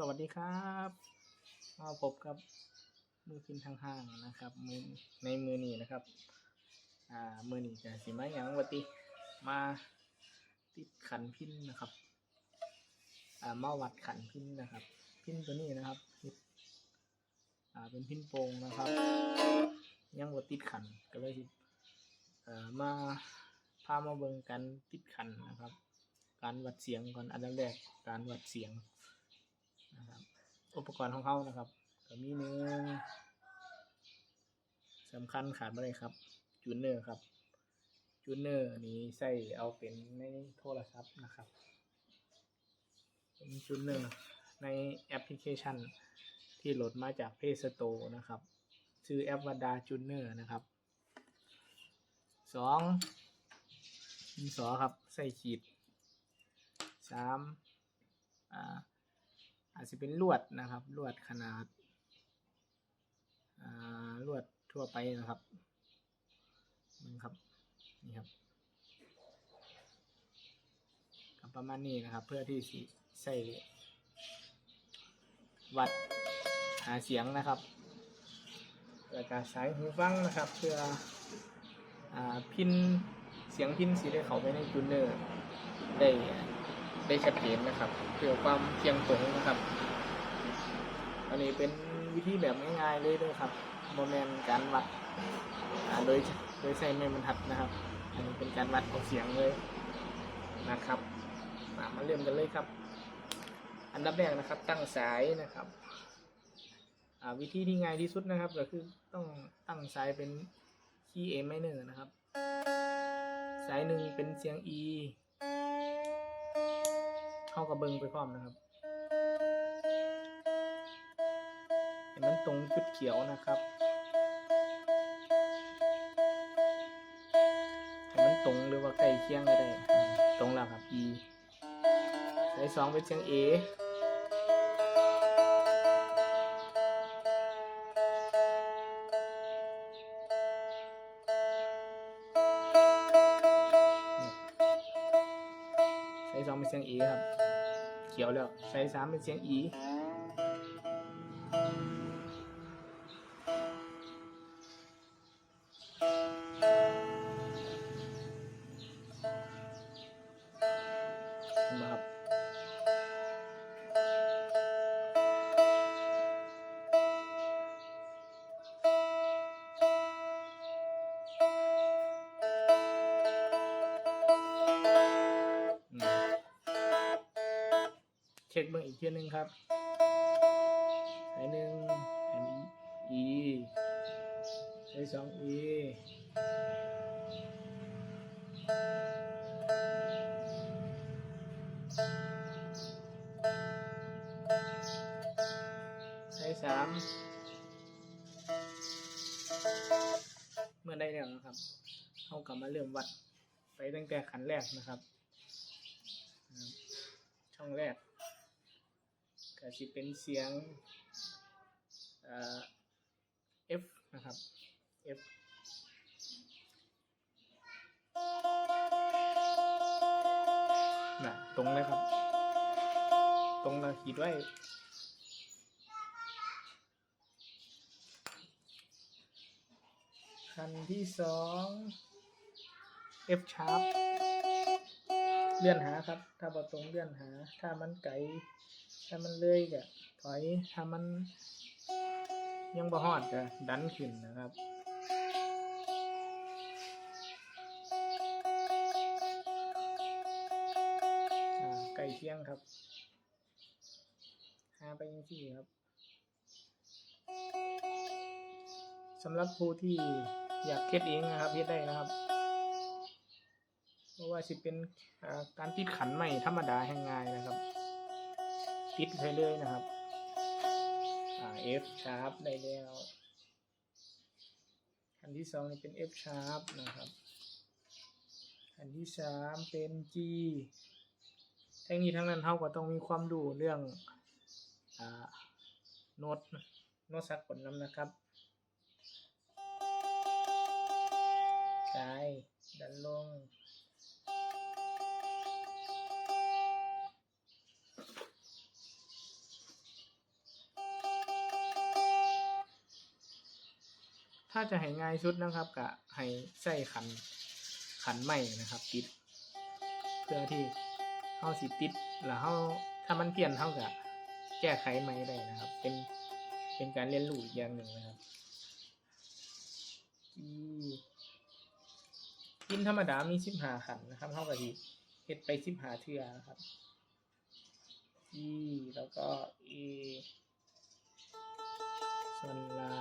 สวัสดีครับมาพบกับมือพินทางห้างนะครับมือในมือนี้นะครับ อ่ามือนี้จะสิมาอย่างวัติมาติดขันพินนะครับ อ่ามาวัดขันพินนะครับ พินตัวนี้นะครับอ่าเป็นพินโปงนะครับ ยังวัติดขันก็เลยสิอ่อมาพามาเบิ่งการติดขันนะครับ การวัดเสียงก่อนอันดับแรกการวัดเสียง นะครับอุปกรณ์ของเขานะครับก็มีหนึ่งสำคัญขาดไม่ได้ครับ จูเนอร์ครับจูเนอร์นี้ใส่เอาเป็นในโทรศัพท์นะครับเป็นจูเนอร์ในแอปพลิเคชันที่โหลดมาจาก Play Store นะครับชื่อแอปวาดาจูเนอร์นะครับสองดินสอครับ ใส่ขีดสามอ่า อาจจะเป็นลวดนะครับ ลวดขนาดาลวดทั่วไปนะครับนี่ครับนี่ครับประมาณนี้นะครับ เพื่อที่สิใส่วัดหาเสียงนะครับแล้วก็สายหูฟังนะครับ เพื่ออพินเสียงพินสีได้เข้าไปในจูเนอร์ได้ ได้ชัดเจนนะครับ เพื่อความเพียงตรงนะครับ อันนี้เป็นวิธีแบบง่ายๆเลยด้วยครับโมเมนการวัดโดยโดยใช้ไม้บรรทัดนะครับ อันนี้เป็นการวัดของเสียงเลยนะครับมาเริ่มกันเลยครับ อันดับแรกนะครับ ตั้งสายนะครับวิธีที่ง่ายที่สุดนะครับ ก็คือต้องตั้งสายเป็นคีย์ A minor นะครับ สายหนึ่งเป็นเสียง E เข้ากับเบิงไปพร้อมนะครับเห็นมันตรงจุดเขียวนะครับเห็นมันตรงหรือว่าใกล้เคียงก็ได้ ตรงแล้วครับ E สายสองเป็นเสียง A แล้วส ช็คเบิ่งอีกทีหนึงครับสายหนึ่งอันนี้ E สายสอง E สายสามเมื่อได้แล้วนะครับเขากลับมาเริ่มวัดไปตั้งแต่ขันแรกนะครับ ช่องแรก ก็จะเป็นเสียงเอ่อ F นะครับ F น่ะตรงเลยครับ ตรงเราขีดไว้คันที่สอง F sharp เลื่อนหาครับ ถ้าบอตรงเลื่อนหา ถ้ามันไกลถ้ามันเลื้อยก็ถอย ถ้ามัน ยังบ่ฮอดก็ดันขึ้นนะครับไก่เที่ยงครับ หาไปยังที่ครับสำหรับผู้ที่อยากเฮ็ดเองนะครับเฮ็ดได้นะครับ ว่าสิเป็นการติดขันใหม่ธรรมดาแห่งง่ายนะครับ ติดไปเลยนะครับอ่า F sharp ได้แล้วอันที่สองนี่เป็น F sharp นะครับ อันที่สามเป็น G ทั้งนี้ทั้งนั้นเท่าก็ต้องมีความรู้เรื่องอโน้ตโน้ตสากลนำนะครับกายดันลง ถ้าจะให้ง่ายสุดนะครับก็ให้ใส่ขันขันใหม่นะครับ ติด เพื่อที่เฮาสิติดแล้วเฮาถ้ามันเปลี่ยนเฮาก็แก้ไขใหม่ได้นะครับ เป็นเป็นการเรียนรู้อีกอย่างหนึ่งนะครับอืมพินธรรมดามีสิบหาขันนะครับเฮาก็สิเฮ็ดไปสิบหาเทื่อนะครับ E แล้วก็ A ส่วนลา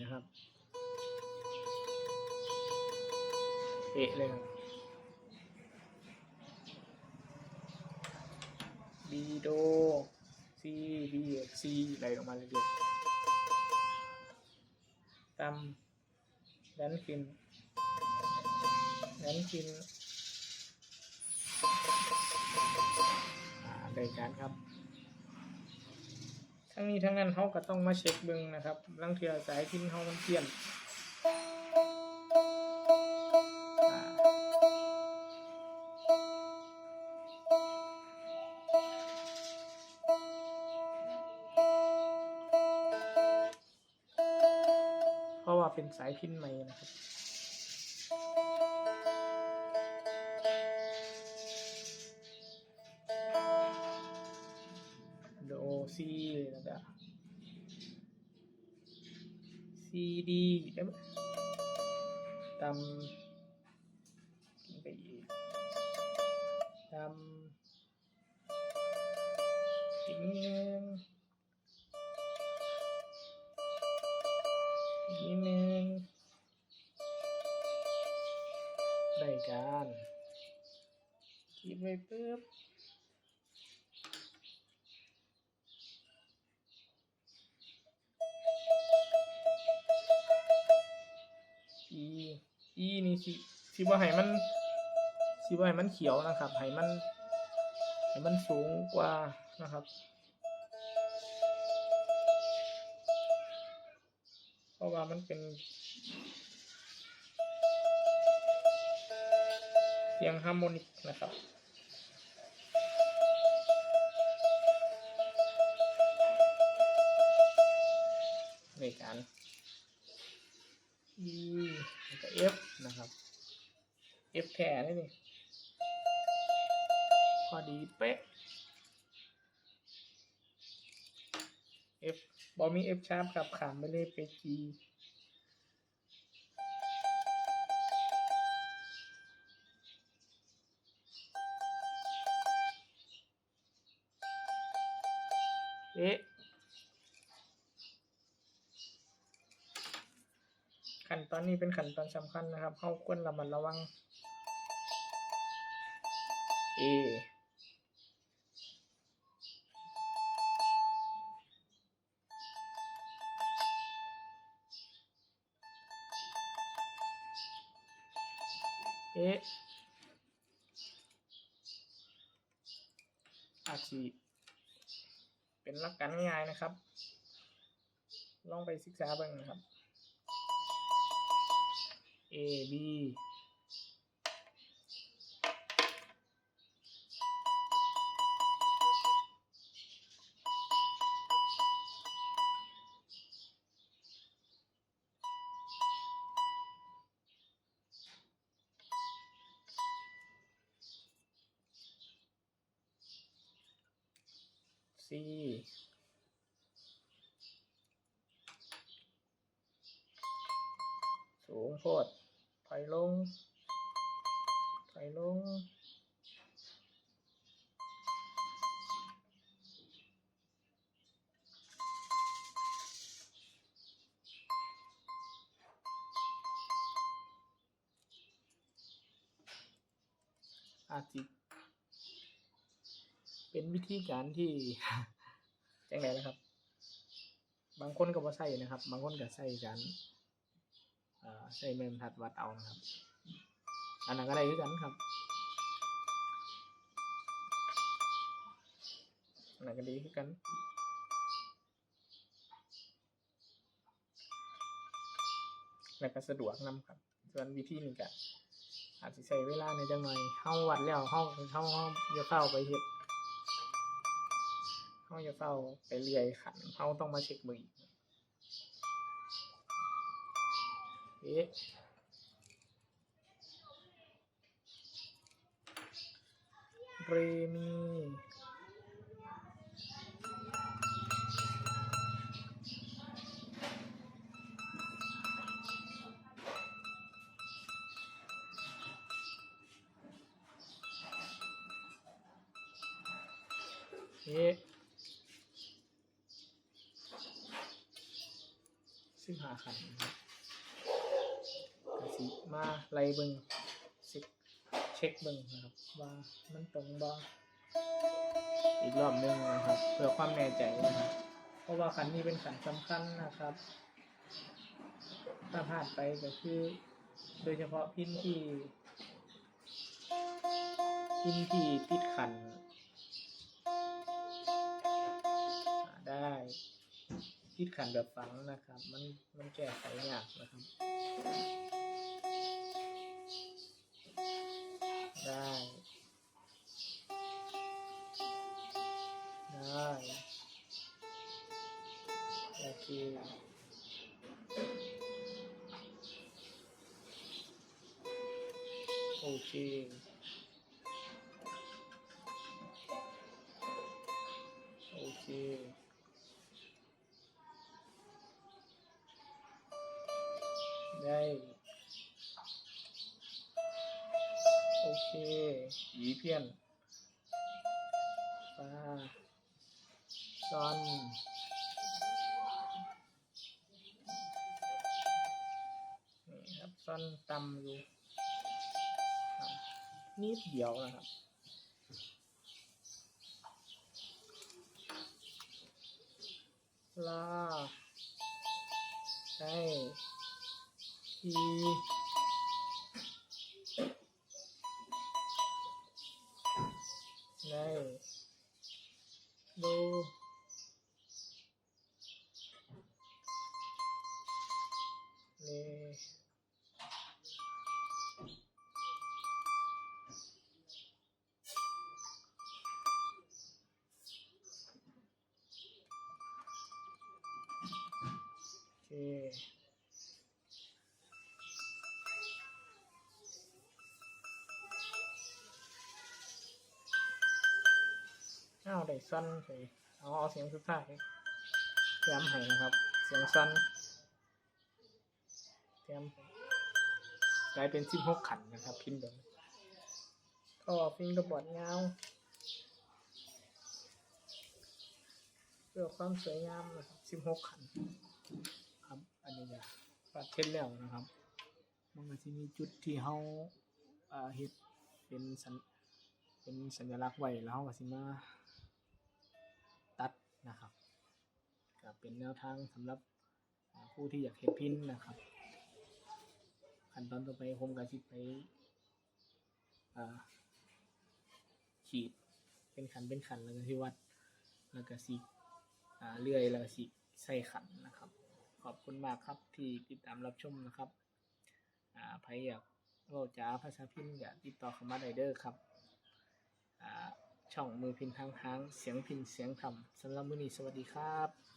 นะครับเอะเลยครับ B โด C B C ไหลลงมาเรื่อยๆตามดันขึ้นดันขึ้นอ่าได้การครับ ทั้งนี้ทั้งนั้นเขาก็ต้องมาเช็คเบิ้งนะครับลังเทือสายพินเขามันเปลี่ยนเพราะว่าเป็นสายพินใหม่นะครับ ซีดีได้ไหมตำไปอีกตำอีกนิดนึงอีกนิดนึงได้การคิดไว้ปุ๊บ สิสิว่าให้มันสิว่าให้มันเขียวนะครับให้มันให้มันสูงกว่านะครับเพราะว่ามันเป็นเสียงฮาร์โมนิกนะครับในการ E แล้วก็ F นะครับ F แท้นี่นี่พอดีเป๊ะ F บอมี F ชาร์ปครับขามไปเลยไป G เอ๊ะ ขั้นตอนนี้เป็นขั้นตอนสำคัญนะครับเข้าควรระมัดระวัง A เอ๊ะอาจจะเป็นหลักการง่ายนะครับ ลองไปศึกษาบ้างนะครับ A, B, C. โพดถอยลง ถอยลง อาจจะเป็นวิธีการที่จังไรนะครับ บางคนก็บ่ใส่นะครับ บางคนก็ใส่กา รเอ่อใส่เมมทัดวัดเอานะครับ อันนั้นก็ได้คือกันครับอันนั้นก็ดีคือกันและก็สะดวกนำครับ ส่วนวิธีนี้ก็อาจจะใช้เวลาในจังหน่อยเฮาวัดแล้วเฮาเฮาเฮาอย่าเฝ้าไปเฮ็ดเฮาอย่าเฝ้าไปเลื่อยขันเฮาต้องมาเช็คมืออีก เอ๊ะเรมีเอซึ่งหาขันนะครับ มาไล่เบิงเช็คเช็คบิงนะครับว่ามันตรงบ่อีกรอบหนึงนะครับ เพื่อความแน่ใจนะครับเพราะว่าขันนี้เป็นขันสำคัญนะครับ ถ้าพลาดไปก็คือ โดยเฉพาะพินที่พินที่ติดขันได้ติดขันแบบฝังนะครับ มันมันแก้ไขยากนะครับ โอเคโอเคโอเคได้โอเคยีเพี้ยนปลาซอน ซ่อนตำอยู่นิดเดียวนะครับลาได้ที เคอ้าวได้สั้นเลยเอาเอาเสียงสุดท้ายย้ำให้นะครับ เสียงสั้นย้ำให้กลายเป็นสิบหกขันนะครับ พิมพ์เดิมก็ฟิงกระบอดเงาเพื่อความสวยงามนะครับสิบหกขัน อันนี้จะปัดเทนแล้วนะครับ มันก็จะมีจุดที่เขาเฮ็ดเป็นสัญเป็นสัญลักษณ์ไว้แล้วเราก็สิมาตัดนะครับก็เป็นแนวทางสำหรับผู้ที่อยากเห็นพินนะครับ ขั้นตอนต่อไปผมก็สิไปขีดเป็นขันเป็นขันแล้วก็ที่วัดแล้วก็สิเลื่อยแล้วก็สิใส่ขันนะครับ ขอบคุณมากครับที่ติดตามรับชมนะครับอ่าใครอยากเราจ้าภาษาพินอย่าติดต่อเข้ามาได้เด้อครับอ่าช่องมือพินทางทางเสียงพินเสียงธรรมสำหรับมื้อนี้สวัสดีครับ